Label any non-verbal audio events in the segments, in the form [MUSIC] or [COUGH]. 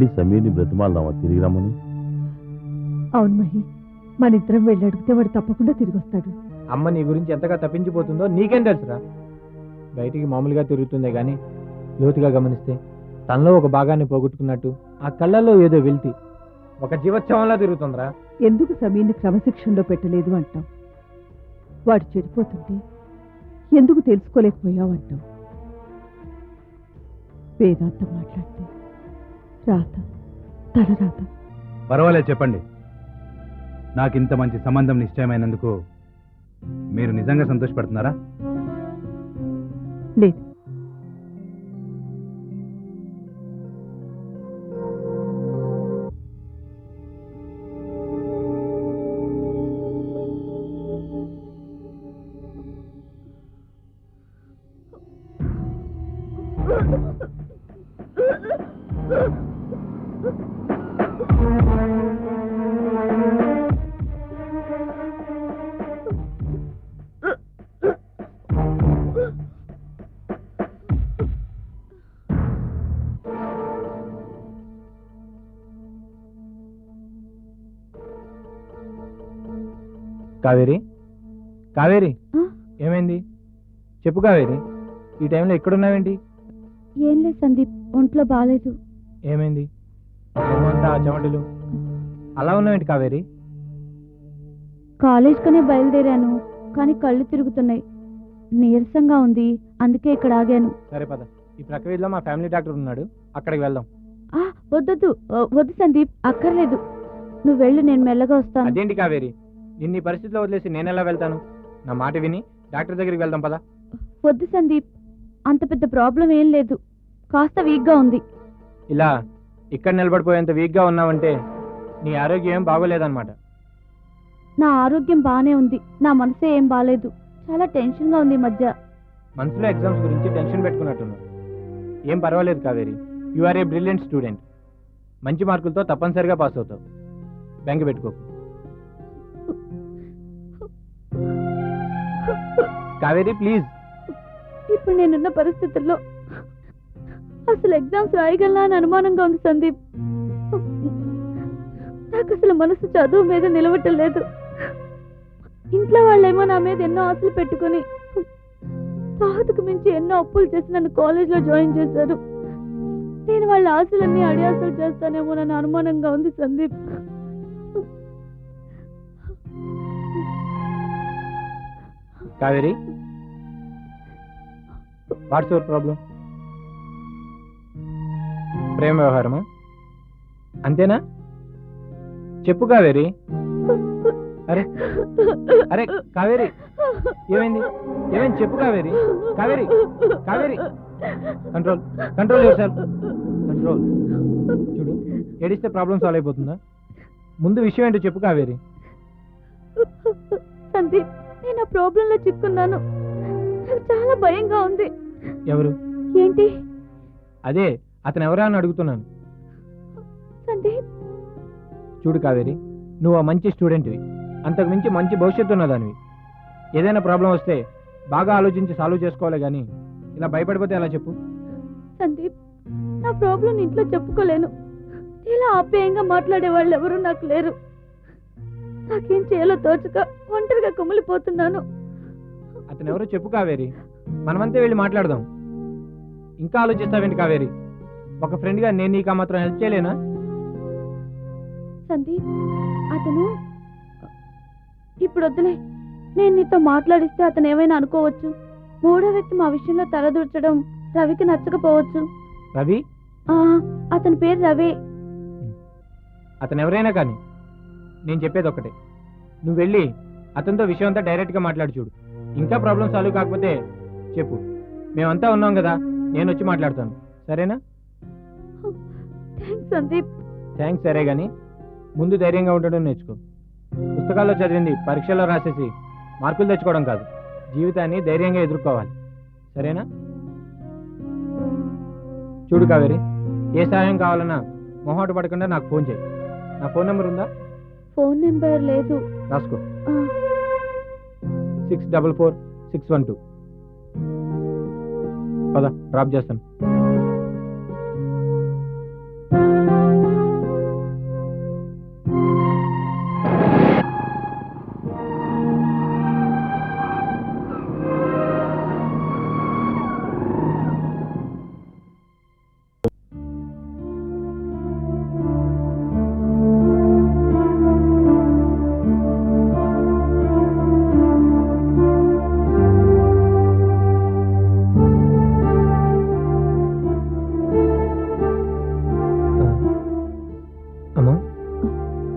వెళ్ళి సమీర్ని బ్రతిమాలదామా? తిరిగి రమ్మని. అవును మహి. మన ఇద్దరం వెళ్ళి అడిగితే వాడు తప్పకుండా తిరిగి వస్తాడు. అమ్మ నీ గురించి ఎంతగా తప్పించిపోతుందో నీకేం తెలుసురా? బయటికి మామూలుగా తిరుగుతుందే గాని లోతుగా గమనిస్తే తనలో ఒక భాగాన్ని పోగొట్టుకున్నట్టు ఆ కళ్ళల్లో ఏదో వెళ్తి ఒక జీవోత్సవంలా తిరుగుతుందిరా. ఎందుకు సమీర్ని క్రమశిక్షణలో పెట్టలేదు అంటాం వాడు చెడిపోతుంటే ఎందుకు తెలుసుకోలేకపోయావు అంటాం వేదాంతం మాట్లాడితే రాత తల రాత. పర్వాలేదు చెప్పండి. నాకు ఇంత మంచి సంబంధం నిశ్చయమైనందుకు మీరు నిజంగా సంతోషపడుతున్నారా? లేదు. [LAUGHS] కావేరి? కావేరి? ఏమైంది? చెప్పు కావేరి ఈ టైంలో ఎక్కడున్నావేంటి? ఏం లేదు సందీప్ ఒంట్లో బాగాలేదు ఏమైంది? ఆ చెమటలు. అలా ఉన్నావేంటి కావేరి? కాలేజ్ కనే బయలుదేరాను కానీ కళ్ళు తిరుగుతున్నాయి. నీరసంగా ఉంది అందుకే ఇక్కడ ఆగాను. సరే పద. ఈ ప్రక్క వీధిలో మా ఫ్యామిలీ డాక్టర్ ఉన్నాడు అక్కడికి వెళ్దాం. ఆ, వద్దొద్దు ఆ, వద్దు సందీప్ అక్కర్లేదు. నువ్వు వెళ్ళు నేను మెల్లగా వస్తాను. అదేంటి కావేరి? నిన్ను ఈ పరిస్థితిలో వదిలేసి నేను ఎలా వెళ్తాను? నా మాట విని డాక్టర్ దగ్గరికి వెళ్దాం పదా. వద్దు సందీప్ అంత పెద్ద ప్రాబ్లం ఏం లేదు. కాస్త వీక్గా ఉంది. ఇలా ఇక్కడ నిలబడిపోయేంత వీక్గా ఉన్నావంటే నీ ఆరోగ్యం ఏం బాగోలేదన్నమాట. నా ఆరోగ్యం బానే ఉంది. నా మనసే ఏం బాలేదు. చాలా టెన్షన్గా ఉంది ఈ మధ్య. మనసులో ఎగ్జామ్స్ గురించి టెన్షన్ పెట్టుకున్నట్టున్నావు. ఏం పర్వాలేదు Kaveri. You are a brilliant student మంచి మార్కులతో తప్పనిసరిగా పాస్ అవుతావు. బెంగ పెట్టుకోకు కావేరి ప్లీజ్ ఇప్పుడు నేనున్న పరిస్థితుల్లో అసలు ఎగ్జామ్స్ రాయగలనా అని అనుమానంగా ఉంది సందీప్. నాకు అసలు మనసు చదువు మీద నిలవటం లేదు. ఇంట్లో వాళ్ళేమో నా మీద ఎన్నో ఆశలు పెట్టుకుని తాహతకు మించి ఎన్నో అప్పులు చేసి నన్ను కాలేజ్లో జాయిన్ చేశారు. నేను వాళ్ళ ఆశలన్నీ అడియాసలు చేస్తానేమో నన్ను అనుమానంగా ఉంది Sandeep. Kaveri what's your problem? ప్రేమ వ్యవహారమా? అంతేనా? చెప్పు కావేరి. అరే అరే కావేరి. ఏమైంది? ఏమైంది? చెప్పు Kaveri. Kaveri Kaveri. Control control your control చూడు ఏడిస్తే ప్రాబ్లం సాల్వ్ అయిపోతుందా? ముందు విషయం ఏంటో చెప్పు కావేరి. సందీప్ నేను ఆ ప్రాబ్లంలో చిక్కున్నాను. నాకు చాలా భయంగా ఉంది. ఎవరు? ఏంటి? అదే అతను ఎవరా అని అడుగుతున్నాను. సందీప్. చూడు కావేరి నువ్వు ఆ మంచి స్టూడెంట్వి. అంతకు మించి మంచి భవిష్యత్తు ఉన్నదానివి. ఏదైనా ప్రాబ్లం వస్తే బాగా ఆలోచించి సాల్వ్ చేసుకోవాలి కానీ ఇలా భయపడిపోతే ఎలా చెప్పు? సందీప్ నా ప్రాబ్లం ఇంట్లో చెప్పుకోలేను. ఇలా ఆప్యాయంగా మాట్లాడే వాళ్ళు ఎవరు నాకు లేరు. నాకేం చేయాలో తోచక ఒంటరిగా కుమిలిపోతున్నాను. అతను ఎవరో చెప్పు కావేరి. మనమంతే వెళ్ళి మాట్లాడదాం. ఇంకా ఆలోచిస్తావేంటి కావేరి? ఒక ఫ్రెండ్గా నేను నీకు మాత్రం హెల్ప్ చేయలేనా? సందీప్ అతను ఇప్పుడు వద్దులే నేను నీతో మాట్లాడిస్తే అతను ఏమైనా అనుకోవచ్చు? మూడో వ్యక్తి మా విషయంలో తలదూర్చడం రవికి నచ్చకపోవచ్చు. రవి? ఆ, అతని పేరు రవి. అతను ఎవరైనా కానీ నేను చెప్పేది ఒకటే నువ్వు వెళ్ళి అతనితో విషయం అంతా డైరెక్ట్గా మాట్లాడి చూడు. ఇంకా ప్రాబ్లం సాల్వ్ కాకపోతే చెప్పు. మేమంతా ఉన్నాం కదా నేను వచ్చి మాట్లాడతాను. సరేనా? సందీప్. థ్యాంక్స్ సరే కానీ ముందు ధైర్యంగా ఉండడం నేర్చుకో. పుస్తకాల్లో చదివింది పరీక్షల్లో రాసేసి మార్కులు తెచ్చుకోవడం కాదు. జీవితాన్ని ధైర్యంగా ఎదుర్కోవాలి. సరేనా? చూడు కావేరి ఏ సహాయం కావాలన్నా మొహమాట పడకుండా నాకు ఫోన్ చేయి. నా ఫోన్ నెంబర్ ఉందా? ఫోన్ నెంబర్ లేదు. రాసుకో. Six double four six one two. పద డ్రాప్ చేస్తాను.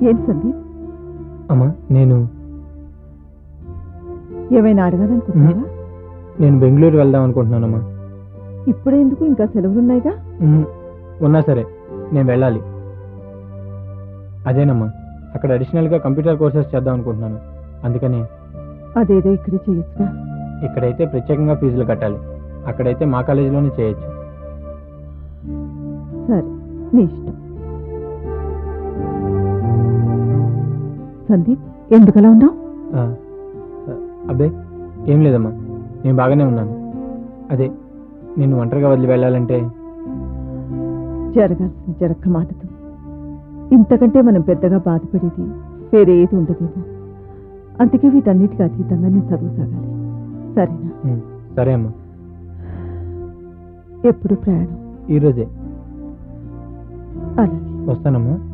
ఏంటి సందీప్? అమ్మా నేను ఏమైనా అడగాలనుకుంటున్నావా? నేను బెంగళూరు వెళ్దాం అనుకుంటున్నానమ్మా. ఇప్పుడే ఎందుకు? ఇంకా సెలవులున్నాయిగా? ఉన్నా సరే నేను వెళ్ళాలి. అదేనమ్మా అక్కడ అడిషనల్గా కంప్యూటర్ కోర్సెస్ చేద్దాం అనుకుంటున్నాను. అందుకని అదేదో ఇక్కడే చేయొచ్చుగా. ఇక్కడైతే ప్రత్యేకంగా ఫీజులు కట్టాలి. అక్కడైతే మా కాలేజీలోనే చేయొచ్చు. సరే నీ ఇష్టం. సందీప్ ఎందుకలా ఉన్నావు? అబ్బే ఏం లేదమ్మా నేను బాగానే ఉన్నాను. అదే నేను ఒంటరిగా వదిలి వెళ్ళాలంటే? జరగాల్సిన జరక్క మాటదు. ఇంతకంటే మనం పెద్దగా బాధపడేది వేరే ఏది ఉండదేమో. అందుకే వీటన్నిటికీ అతీతంగా నీ చదువు సాగాలి సరేనా సరే అమ్మా. ఎప్పుడు ప్రయాణం? ఈరోజే. అలాగే. వస్తానమ్మా.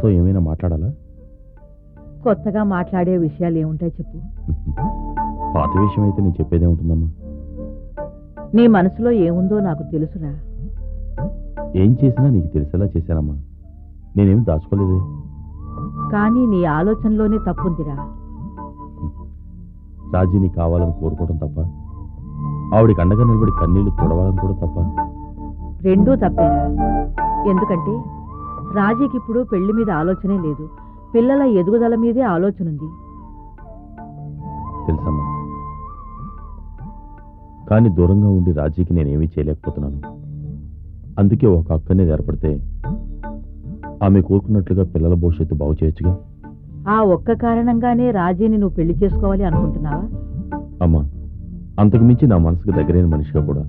నాతో ఏమైనా మాట్లాడాలా? కొత్తగా మాట్లాడే విషయాలు ఏముంటాయి చెప్పు. పాత విషయం అయితే నేను చెప్పేదే ఉంటుందమ్మా. నీ మనసులో ఏముందో నాకు తెలుసురా. ఏం చేసినా నీకు తెలిసేలా చేశానమ్మా. నేనేం దాచుకోలేదే. కానీ నీ ఆలోచనలోనే తప్పుందిరా. రాజీని కావాలని కోరుకోవడం తప్ప ఆవిడికి అండగా నిలబడి కన్నీళ్ళు తొడవాలని కూడా తప్ప. రెండూ తప్పేరా. ఎందుకంటే రాజీకి ఇప్పుడు పెళ్ళి మీద ఆలోచనే లేదు. పిల్లల ఎదుగుదల మీదే ఆలోచన ఉంది. తెలుసమ్మా. కానీ దూరంగా ఉండి రాజీకి నేనేమీ చేయలేకపోతున్నాను. అందుకే ఒక అక్కనే ఏర్పడితే ఆమె కోరుకున్నట్లుగా పిల్లల భవిష్యత్తు బాగు చేయొచ్చుగా? ఆ ఒక్క కారణంగానే రాజీని నువ్వు పెళ్ళి చేసుకోవాలి అనుకుంటున్నావా? అమ్మా అంతకు మించి నా మనసుకు దగ్గరైన మనిషిగా కూడా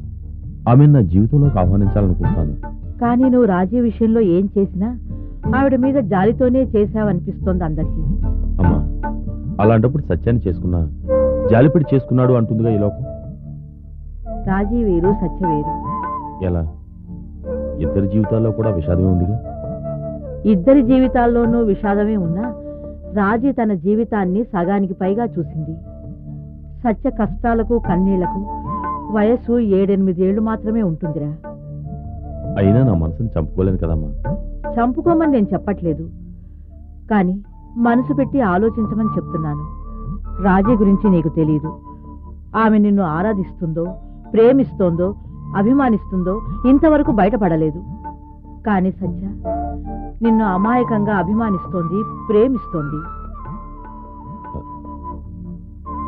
ఆమెను నా జీవితంలోకి ఆహ్వానించాలనుకుంటున్నాను. కానీ నువ్వు రాజీ విషయంలో ఏం చేసినా ఆవిడ మీద జాలితోనే చేశావనిపిస్తోంది అందరికీ. అమ్మా అలాంటప్పుడు సత్యాన్ని చేసుకున్నా జాలిపడి చేసుకున్నాడు అంటుందిగా ఈ లోకం. రాజీ వేరు సత్య వేరు. ఎలా? ఇద్దరి జీవితాల్లో కూడా విషాదమే ఉందిగా? ఇద్దరి జీవితాల్లోనూ విషాదమే ఉన్నా రాజీ తన జీవితాన్ని సగానికి పైగా చూసింది. సత్య కష్టాలకు కన్నీళ్ళకు వయస్సు ఏడెనిమిదేళ్ళు మాత్రమే ఉంటుందిరా. అయినా నా మనసుని చంపుకోలేను కదమ్మా. చంపుకోమని నేను చెప్పట్లేదు. కానీ మనసు పెట్టి ఆలోచించమని చెప్తున్నాను. రాజీ గురించి నీకు తెలియదు ఆమె నిన్ను ఆరాధిస్తుందో ప్రేమిస్తోందో అభిమానిస్తుందో ఇంతవరకు బయటపడలేదు. కానీ సత్య నిన్ను అమాయకంగా అభిమానిస్తోంది ప్రేమిస్తోంది.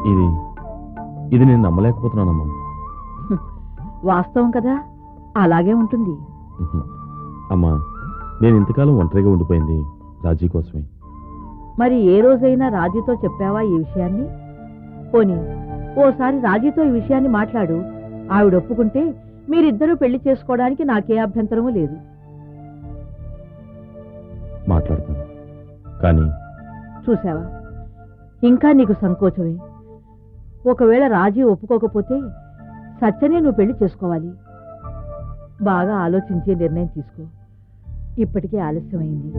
ఇది ఇది నేను నమ్మలేకపోతున్నానమ్మా. వాస్తవం కదా? అలాగే ఉంటుంది. అమ్మా నేను ఇంతకాలం ఒంటరిగా ఉండిపోయింది రాజీ కోసమే. మరి ఏ రోజైనా రాజీతో చెప్పావా ఈ విషయాన్ని? పోనీ ఓసారి రాజీతో ఈ విషయాన్ని మాట్లాడు. ఆవిడ ఒప్పుకుంటే మీరిద్దరూ పెళ్ళి చేసుకోవడానికి నాకే అభ్యంతరము లేదు. మాట్లాడతాను. కానీ చూసావా ఇంకా నీకు సంకోచమే. ఒకవేళ రాజీ ఒప్పుకోకపోతే సత్యనే నువ్వు పెళ్ళి చేసుకోవాలి. బాగా ఆలోచించే నిర్ణయం తీసుకో. ఇప్పటికే ఆలస్యమైంది.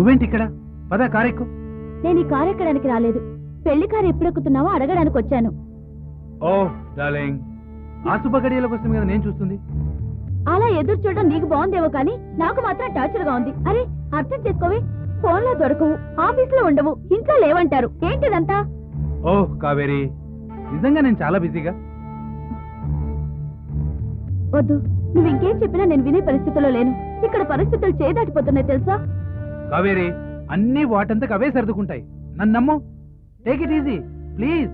నువ్వేంటి ఇక్కడ? పద కారెక్కు నేను ఈ కారు ఎక్కడానికి రాలేదు. పెళ్ళి కారు ఎప్పుడు ఎక్కుతున్నావో అడగడానికి వచ్చాను. ఓ డార్లింగ్. ఆ శుభగడియల కోసం కదా నేను చూస్తుంది. అలా ఎదురు చూడడం నీకు బాగుందేమో కానీ నాకు మాత్రం టార్చర్గా ఉంది. అరే అర్థం చేసుకోవే. ఫోన్లో దొరకవు ఆఫీస్లో ఉండవు ఇంట్లో లేవంటారు. ఏంటిదంతా? ఓ కావేరి. నిజంగా నేను చాలా బిజీగా. వద్దు నువ్వు ఇంకేం చెప్పినా నేను వినే పరిస్థితిలో లేను. ఇక్కడ పరిస్థితులు చేదాటిపోతున్నాయి తెలుసా? కావేరి అన్ని వాటంతకు అవే సర్దుకుంటాయి. నన్ను నమ్ము. టేక్ ఇట్ ఈజీ ప్లీజ్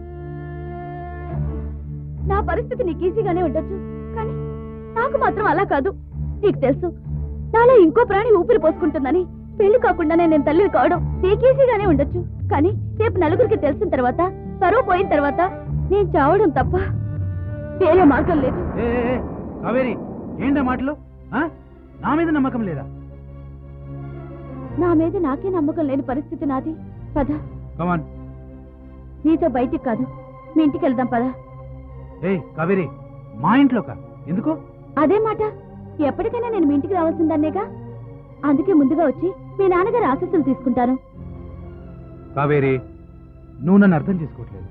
నా పరిస్థితి నీకు ఈజీగానే ఉండొచ్చు కానీ నాకు మాత్రం అలా కాదు. నీకు తెలుసు నాలో ఇంకో ప్రాణి ఊపిరి పోసుకుంటుందని పెళ్ళి కాకుండానే నేను తల్లిని కావడం నీకు ఈజీగానే ఉండొచ్చు. కానీ రేపు నలుగురికి తెలిసిన తర్వాత పరువు పోయిన తర్వాత నేను చావడం తప్ప వేరే మార్గం లేదు. కావేరి ఏంటా మాటలు? ఆ? నా మీద నమ్మకం లేదా? నా మీద నాకే నమ్మకం లేని పరిస్థితి నాది. పద. కమాన్ నీతో బయటికి కాదు. మీ ఇంటికి వెళ్దాం పద. కావేరి మా ఇంట్లోకా ఎందుకు? అదే మాట. ఎప్పటికైనా నేను మీ ఇంటికి రావాల్సిందన్నేగా? అందుకే ముందుగా వచ్చి మీ నాన్నగారి ఆశస్సులు తీసుకుంటాను. కావేరి నువ్వు నన్ను అర్థం చేసుకోవట్లేదు.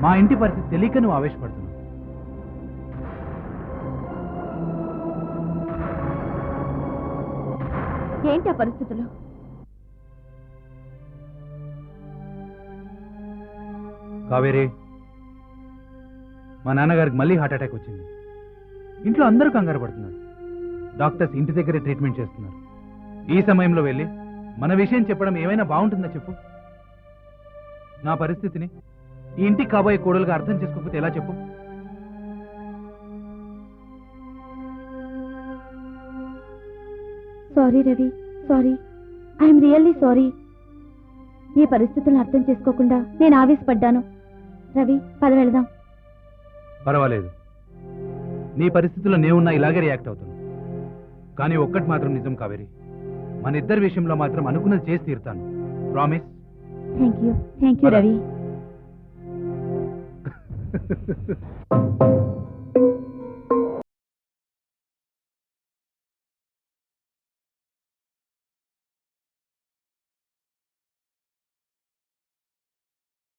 మా ఇంటి పరిస్థితి తెలియక నువ్వు ఆవేశపడుతున్నావు. ఏంటి ఆ పరిస్థితులు? కావేరి మా నాన్నగారికి మళ్ళీ హార్ట్ అటాక్ వచ్చింది. ఇంట్లో అందరూ కంగారు పడుతున్నారు. డాక్టర్స్ ఇంటి దగ్గరే ట్రీట్మెంట్ చేస్తున్నారు. ఈ సమయంలో వెళ్ళి మన విషయం చెప్పడం ఏమైనా బాగుంటుందా చెప్పు? నా పరిస్థితిని ఈ ఇంటికి కాబోయే కోడలుగా అర్థం చేసుకోకపోతే ఎలా చెప్పు? Sorry Ravi sorry. I'm really sorry. నీ పరిస్థితులను అర్థం చేసుకోకుండా నేను ఆవేశపడ్డాను. రవి పద వెళదాం. పర్వాలేదు. నీ పరిస్థితుల్లో నేనున్నా ఇలాగే రియాక్ట్ అవుతాను కానీ ఒక్కటి మాత్రం నిజం కావేరి. మన ఇద్దరి విషయంలో మాత్రం అనుకున్నది చేసి తీరుతాను. Promise thank you thank you. Ravi. [LAUGHS]